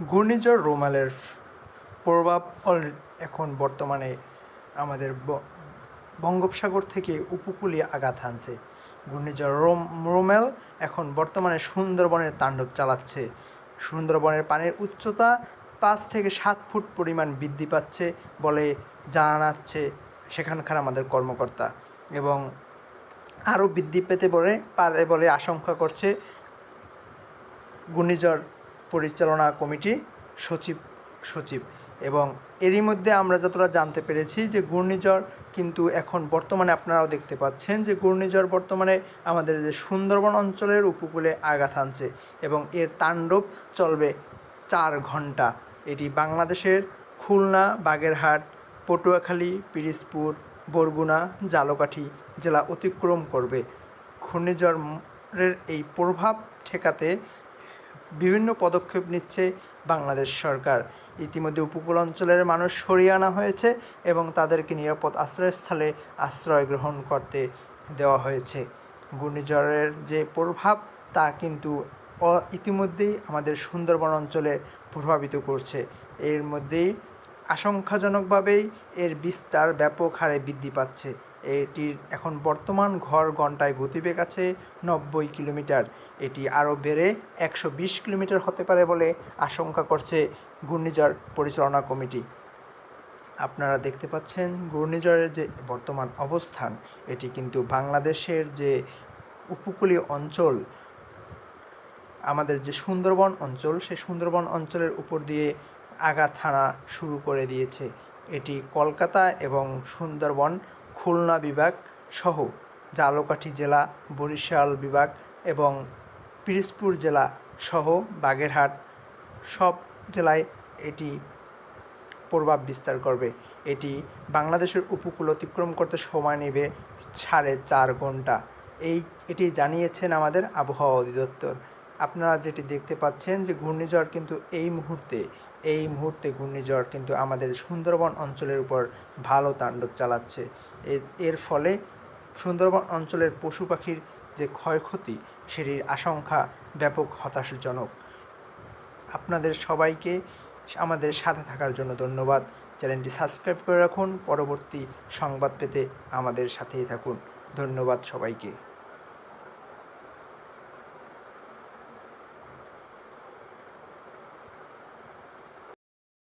ঘূর্ণিঝড় রুমালের প্রভাব অল এখন বর্তমানে আমাদের বঙ্গোপসাগর থেকে উপকূলীয় আঘাত হানছে। ঘূর্ণিঝড় রোম, রোমেল এখন বর্তমানে সুন্দরবনের তাণ্ডব চালাচ্ছে। সুন্দরবনের পানির উচ্চতা পাঁচ থেকে সাত ফুট পরিমাণ বৃদ্ধি পাচ্ছে বলে জানাচ্ছে সেখানকার আমাদের কর্মকর্তা এবং আরও বৃদ্ধি পেতে পারে পারে বলে আশঙ্কা করছে ঘূর্ণিঝড় পরিচালনা কমিটি সচিব সচিব। এবং এরই মধ্যে আমরা যতটা জানতে পেরেছি যে ঘূর্ণিঝড় কিন্তু এখন বর্তমানে আপনারাও দেখতে পাচ্ছেন যে ঘূর্ণিঝড় বর্তমানে আমাদের যে সুন্দরবন অঞ্চলের উপকূলে আঘাত আনছে এবং এর তাণ্ডব চলবে চার ঘণ্টা। এটি বাংলাদেশের খুলনা, বাগেরহাট, পটুয়াখালী, পিরিজপুর, বরগুনা, জালকাঠি জেলা অতিক্রম করবে। ঘূর্ণিঝড়ের এই প্রভাব ঠেকাতে বিভিন্ন পদক্ষেপ নিচ্ছে বাংলাদেশ সরকার। ইতিমধ্যে উপকূল অঞ্চলের মানুষ সরিয়ে আনা হয়েছে এবং তাদেরকে নিরাপদ আশ্রয়স্থলে আশ্রয় গ্রহণ করতে দেওয়া হয়েছে। ঘূর্ণিঝড়ের যে প্রভাব, তা কিন্তু ইতিমধ্যেই আমাদের সুন্দরবন অঞ্চলে প্রভাবিত করছে। এর মধ্যেই আশঙ্কাজনকভাবেই এর বিস্তার ব্যাপক হারে বৃদ্ধি পাচ্ছে। এটির এখন বর্তমান ঘর ঘন্টায় গতিবেগ আছে নব্বই কিলোমিটার। এটি আরও বেড়ে একশো বিশ কিলোমিটার হতে পারে বলে আশঙ্কা করছে ঘূর্ণিঝড় পরিচালনা কমিটি। আপনারা দেখতে পাচ্ছেন ঘূর্ণিঝড়ের যে বর্তমান অবস্থান, এটি কিন্তু বাংলাদেশের যে উপকূলীয় অঞ্চল, আমাদের যে সুন্দরবন অঞ্চল, সেই সুন্দরবন অঞ্চলের উপর দিয়ে আঘাত হানা শুরু করে দিয়েছে। এটি কলকাতা এবং সুন্দরবন খুলনা বিভাগ সহ জালকাঠি জেলা, বরিশাল বিভাগ এবং পিরিজপুর জেলা সহ বাগেরহাট সব জেলায় এটি প্রভাব বিস্তার করবে। এটি বাংলাদেশের উপকূল অতিক্রম করতে সময় নেবে সাড়ে চার ঘণ্টা। এই, এটি জানিয়েছেন আমাদের আবহাওয়া অধিদপ্তর। আপনারা যেটি দেখতে পাচ্ছেন যে ঘূর্ণিঝড় কিন্তু এই মুহূর্তে এই মুহূর্তে ঘূর্ণিঝড় কিন্তু আমাদের সুন্দরবন অঞ্চলের উপর ভালো তাণ্ডব চালাচ্ছে। এর ফলে সুন্দরবন অঞ্চলের পশু পাখির যে ক্ষয়ক্ষতি, সেটির আশঙ্কা ব্যাপক হতাশাজনক। আপনাদের সবাইকে আমাদের সাথে থাকার জন্য ধন্যবাদ। চ্যানেলটি সাবস্ক্রাইব করে রাখুন। পরবর্তী সংবাদ পেতে আমাদের সাথেই থাকুন। ধন্যবাদ সবাইকে।